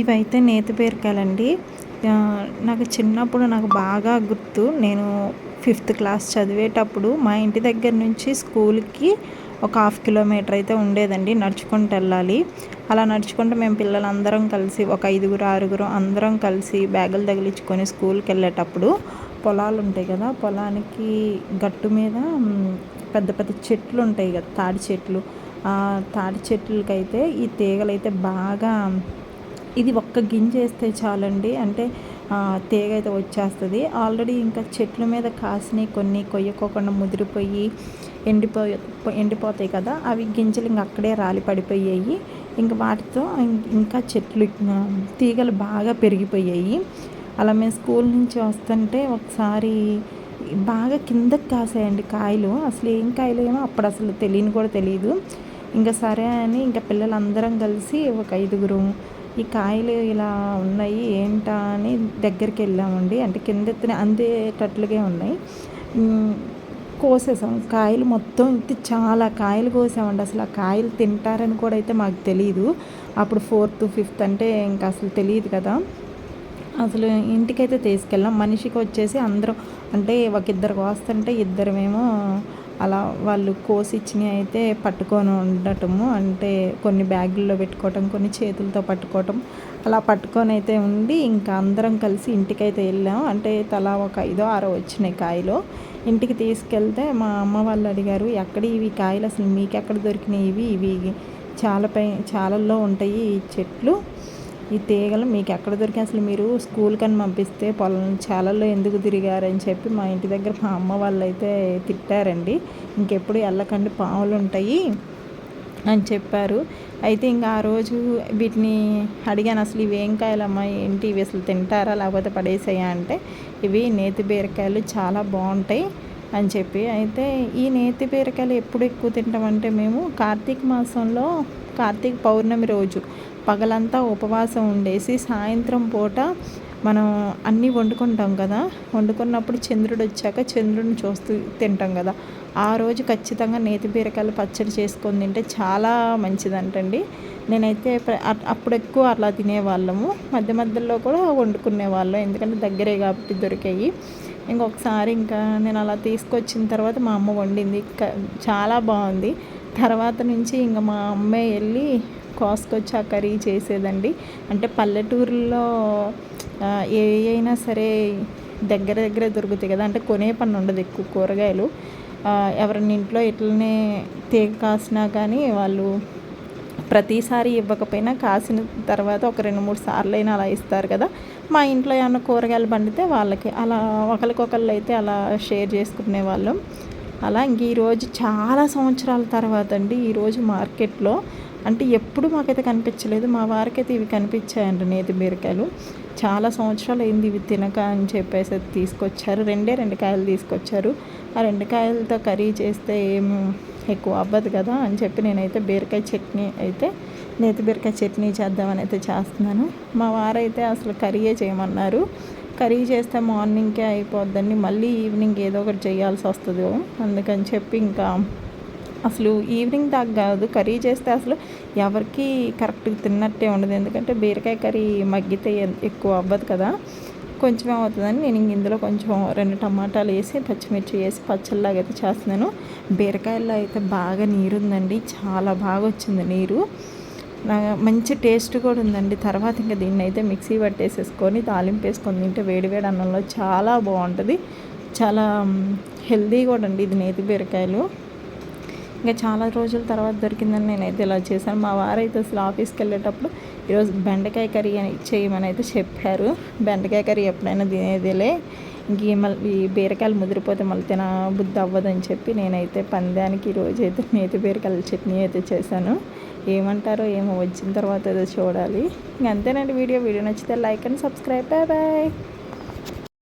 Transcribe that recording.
ఇవైతే నేతి బీరకాయలండి నాకు చిన్నప్పుడు నాకు బాగా గుర్తు. నేను ఫిఫ్త్ క్లాస్ చదివేటప్పుడు మా ఇంటి దగ్గర నుంచి స్కూల్కి ఒక హాఫ్ కిలోమీటర్ అయితే ఉండేదండి. నడుచుకుంటూ వెళ్ళాలి. అలా నడుచుకుంటూ మేము పిల్లలందరం కలిసి ఒక ఐదుగురు ఆరుగురు అందరం కలిసి బ్యాగులు తగిలించుకొని స్కూల్కి వెళ్ళేటప్పుడు పొలాలు ఉంటాయి కదా పొలానికి గట్టు మీద పెద్ద పెద్ద చెట్లు ఉంటాయి కదా తాడి చెట్లు. ఆ తాడి చెట్లకైతే ఈ తీగలు అయితే బాగా ఇది ఒక్క గింజ వేస్తే చాలండి. అంటే తీగ అయితే వచ్చేస్తుంది. ఆల్రెడీ ఇంకా చెట్ల మీద కాసినవి కొన్ని కొయ్యకోకుండా ముదిరిపోయి ఎండిపో ఎండిపోతాయి కదా అవి గింజలు ఇంక అక్కడే రాలి పడిపోయాయి. ఇంక వాటితో ఇంకా చెట్లు తీగలు బాగా పెరిగిపోయాయి. అలా మేము స్కూల్ నుంచి వస్తుంటే ఒకసారి బాగా కిందకి కాసాయండి కాయలు. అసలు ఏం కాయలు ఏమో అప్పుడు అసలు తెలియని కూడా తెలియదు ఇంకా సరే అని ఇంకా పిల్లలందరం కలిసి ఒక ఐదుగురు ఈ కాయలు ఇలా ఉన్నాయి ఏంటా అని దగ్గరికి వెళ్ళామండి. అంటే కింద ఎత్తున అందేటట్లుగా ఉన్నాయి. కోసేసాం. కాయలు మొత్తం అయితే చాలా కాయలు కోసామండి. అసలు ఆ కాయలు తింటారని కూడా అయితే మాకు తెలియదు అప్పుడు ఫోర్త్ ఫిఫ్త్ అంటే ఇంకా అసలు తెలియదు కదా. అసలు ఇంటికైతే తీసుకెళ్ళాం. మనిషికి వచ్చేసి అందరం అంటే ఒక ఇద్దరు కోస్తుంటే ఇద్దరమేమో అలా వాళ్ళు కోసి ఇచ్చినవి అయితే పట్టుకొని ఉండటము. అంటే కొన్ని బ్యాగుల్లో పెట్టుకోవటం కొన్ని చేతులతో పట్టుకోవటం. అలా పట్టుకొని అయితే ఉండి ఇంకా అందరం కలిసి ఇంటికైతే వెళ్ళాం. అంటే తలా ఒక ఐదో ఆరో వచ్చినాయి కాయలు. ఇంటికి తీసుకెళ్తే మా అమ్మ వాళ్ళు అడిగారు ఎక్కడ ఇవి కాయలు? అసలు మీకు ఎక్కడ దొరికినాయి ఇవి? ఇవి చాలా పై చాలల్లో ఉంటాయి ఈ చెట్లు. ఈ తీగలు మీకు ఎక్కడ దొరికి అసలు మీరు స్కూల్ కని పంపిస్తే పొలం చాలల్లో ఎందుకు తిరిగారని చెప్పి మా ఇంటి దగ్గర మా అమ్మ వాళ్ళు అయితే తిట్టారండి. ఇంకెప్పుడు వెళ్ళకండి పాములు ఉంటాయి అని చెప్పారు. అయితే ఇంకా ఆ రోజు వీటిని అడిగాను అసలు ఇవి ఏం కాయలమ్మా? ఏంటి? ఇవి అసలు తింటారా? లేకపోతే పడేసాయా? అంటే ఇవి నేతి బీరకాయలు చాలా బాగుంటాయి అని చెప్పి. అయితే ఈ నేతి బీరకాయలు ఎప్పుడు ఎక్కువ తింటామంటే మేము కార్తీక మాసంలో కార్తీక పౌర్ణమి రోజు పగలంతా ఉపవాసం ఉండేసి సాయంత్రం పూట మనం అన్నీ వండుకుంటాం కదా. వండుకున్నప్పుడు చంద్రుడు వచ్చాక చంద్రుడిని చూస్తూ తింటాం కదా. ఆ రోజు ఖచ్చితంగా నేతి బీరకాయలు పచ్చడి చేసుకొని తింటే చాలా మంచిదంటండి. నేనైతే అప్పుడు ఎక్కువ అలా తినేవాళ్ళము. మధ్య మధ్యలో కూడా వండుకునే వాళ్ళం ఎందుకంటే దగ్గరే కాబట్టి దొరికాయి. ఇంకొకసారి ఇంకా నేను అలా తీసుకొచ్చిన తర్వాత మా అమ్మ వండింది. చాలా బాగుంది. తర్వాత నుంచి ఇంకా మా అమ్మే వెళ్ళి కోసుకొచ్చి ఆ కర్రీ చేసేదండి. అంటే పల్లెటూరులో ఏ అయినా సరే దగ్గర దగ్గర దొరుకుతాయి కదా. అంటే కొనే పని ఉండదు ఎక్కువ కూరగాయలు. ఎవరిని ఇంట్లో ఇట్లనే తీగ కాసినా కానీ వాళ్ళు ప్రతిసారి ఇవ్వకపోయినా కాసిన తర్వాత ఒక రెండు మూడు సార్లు అయినా అలా ఇస్తారు కదా. మా ఇంట్లో ఏమైనా కూరగాయలు పండితే వాళ్ళకి అలా ఒకరికొకళ్ళు అయితే అలా షేర్ చేసుకునే వాళ్ళం. అలా ఇంక ఈరోజు చాలా సంవత్సరాల తర్వాత అండి ఈరోజు మార్కెట్లో అంటే ఎప్పుడు మాకైతే కనిపించలేదు మా వారికైతే ఇవి కనిపించాయండి నేతి బీరకాయలు. చాలా సంవత్సరాలు అయింది ఇవి తినక అని చెప్పేసి తీసుకొచ్చారు. రెండే రెండు కాయలు తీసుకొచ్చారు. ఆ రెండు కాయలతో కర్రీ చేస్తే ఏం ఎక్కువ అవ్వదు కదా అని చెప్పి నేనైతే బీరకాయ చట్నీ అయితే నేతి బీరకాయ చట్నీ చేద్దామని అయితే చేస్తున్నాను. మా వారైతే అసలు కర్రీయే చేయమన్నారు. కర్రీ చేస్తే మార్నింగ్కే అయిపోద్దండి మళ్ళీ ఈవినింగ్ ఏదో ఒకటి చేయాల్సి వస్తుంది అందుకని చెప్పి ఇంకా అసలు ఈవినింగ్ దాకా కాదు కర్రీ చేస్తే అసలు ఎవరికి కరెక్ట్గా తిన్నట్టే ఉండదు. ఎందుకంటే బీరకాయ కర్రీ మగ్గితే ఎక్కువ అవ్వదు కదా. కొంచెం అవుతుందని నేను ఇందులో కొంచెం రెండు టమాటాలు వేసి పచ్చిమిర్చి వేసి పచ్చళ్ళలాగా అయితే చేస్తున్నాను. బీరకాయల్లో అయితే బాగా నీరు ఉందండి చాలా బాగా వచ్చింది నీరు. మంచి టేస్ట్ కూడా ఉందండి. తర్వాత ఇంకా దీన్ని అయితే మిక్సీ పట్టేసేసుకొని తాలింపు వేసుకొని తింటే వేడివేడి అన్నంలో చాలా బాగుంటుంది. చాలా హెల్దీ కూడా అండి ఇది నేతి బీరకాయలు. ఇంకా చాలా రోజుల తర్వాత దొరికిందని నేనైతే ఇలా చేశాను. మా వారైతే అసలు ఆఫీస్కి వెళ్ళేటప్పుడు ఈరోజు బెండకాయ కర్రీ అని చేయమని అయితే చెప్పారు. బెండకాయ కర్రీ ఎప్పుడైనా తినేదిలే. ఇంక మళ్ళీ బీరకాయలు ముదిరిపోతే మళ్ళీ తిన బుద్ధి అవ్వదని చెప్పి నేనైతే పందానికి ఈరోజు అయితే నేతి బీరకాయల చట్నీ అయితే చేశాను. ఏమంటారో ఏమో వచ్చిన తర్వాత ఏదో చూడాలి. ఇంక అంతేనండి వీడియో. వీడియో నచ్చితే like and subscribe. Bye bye.